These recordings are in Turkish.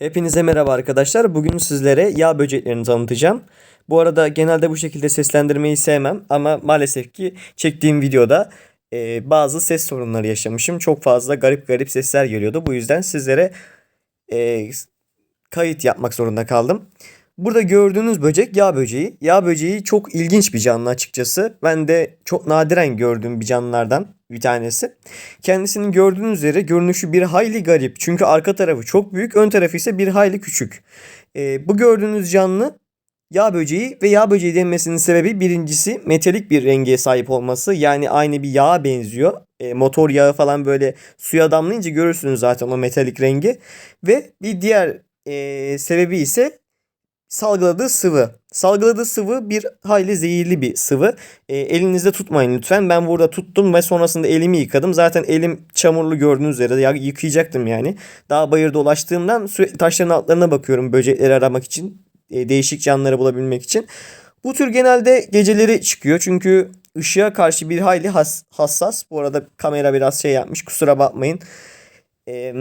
Hepinize merhaba arkadaşlar. Bugün sizlere yağ böceklerini tanıtacağım. Bu arada genelde bu şekilde seslendirmeyi sevmem ama maalesef ki çektiğim videoda e, bazı ses sorunları yaşamışım. Çok fazla garip garip sesler geliyordu. Bu yüzden sizlere e, kayıt yapmak zorunda kaldım. Burada gördüğünüz böcek yağ böceği. Yağ böceği çok ilginç bir canlı açıkçası. Ben de çok nadiren gördüğüm bir canlılardan bir tanesi. Kendisinin gördüğünüz üzere görünüşü bir hayli garip. Çünkü arka tarafı çok büyük, ön tarafı ise bir hayli küçük. Ee, bu gördüğünüz canlı yağ böceği ve yağ böceği denmesinin sebebi birincisi metalik bir renge sahip olması. Yani aynı bir yağa benziyor. Ee, motor yağı falan böyle suya damlayınca görürsünüz zaten o metalik rengi. Ve bir diğer e, sebebi ise salgıladığı sıvı. Salgıladığı sıvı bir hayli zehirli bir sıvı. E, elinizde tutmayın lütfen. Ben burada tuttum ve sonrasında elimi yıkadım. Zaten elim çamurlu gördüğünüz üzere ya, yıkayacaktım yani. Daha bayırda dolaştığımdan sürekli taşların altlarına bakıyorum böcekleri aramak için. e, değişik canlıları bulabilmek için. Bu tür genelde geceleri çıkıyor. Çünkü ışığa karşı bir hayli has- hassas. Bu arada kamera biraz şey yapmış kusura bakmayın. E,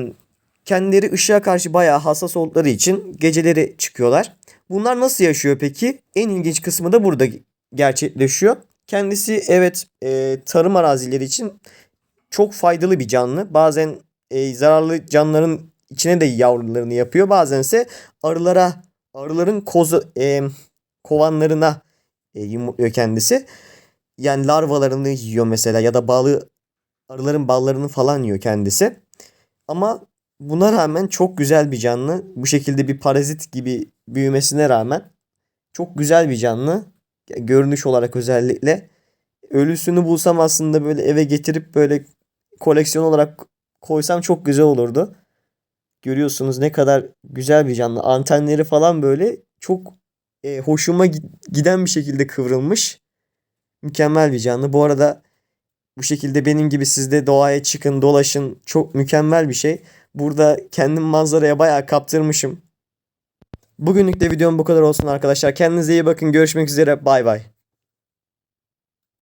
kendileri ışığa karşı bayağı hassas oldukları için geceleri çıkıyorlar. Bunlar nasıl yaşıyor peki? En ilginç kısmı da burada gerçekleşiyor. Kendisi evet e, tarım arazileri için çok faydalı bir canlı. Bazen e, zararlı canlıların içine de yavrularını yapıyor. Bazense arılara, arıların kozu, e, kovanlarına e, yumurtluyor kendisi. Yani larvalarını yiyor mesela ya da balı arıların ballarını falan yiyor kendisi. Ama buna rağmen çok güzel bir canlı. Bu şekilde bir parazit gibi büyümesine rağmen çok güzel bir canlı. Görünüş olarak özellikle. Ölüsünü bulsam aslında böyle eve getirip böyle koleksiyon olarak koysam çok güzel olurdu. Görüyorsunuz ne kadar güzel bir canlı. Antenleri falan böyle çok e, hoşuma gi- giden bir şekilde kıvrılmış. Mükemmel bir canlı. Bu arada bu şekilde benim gibi siz de doğaya çıkın, dolaşın. Çok mükemmel bir şey. Burada kendim manzaraya bayağı kaptırmışım. Bugünlük de videom bu kadar olsun arkadaşlar. Kendinize iyi bakın. Görüşmek üzere. Bay bay.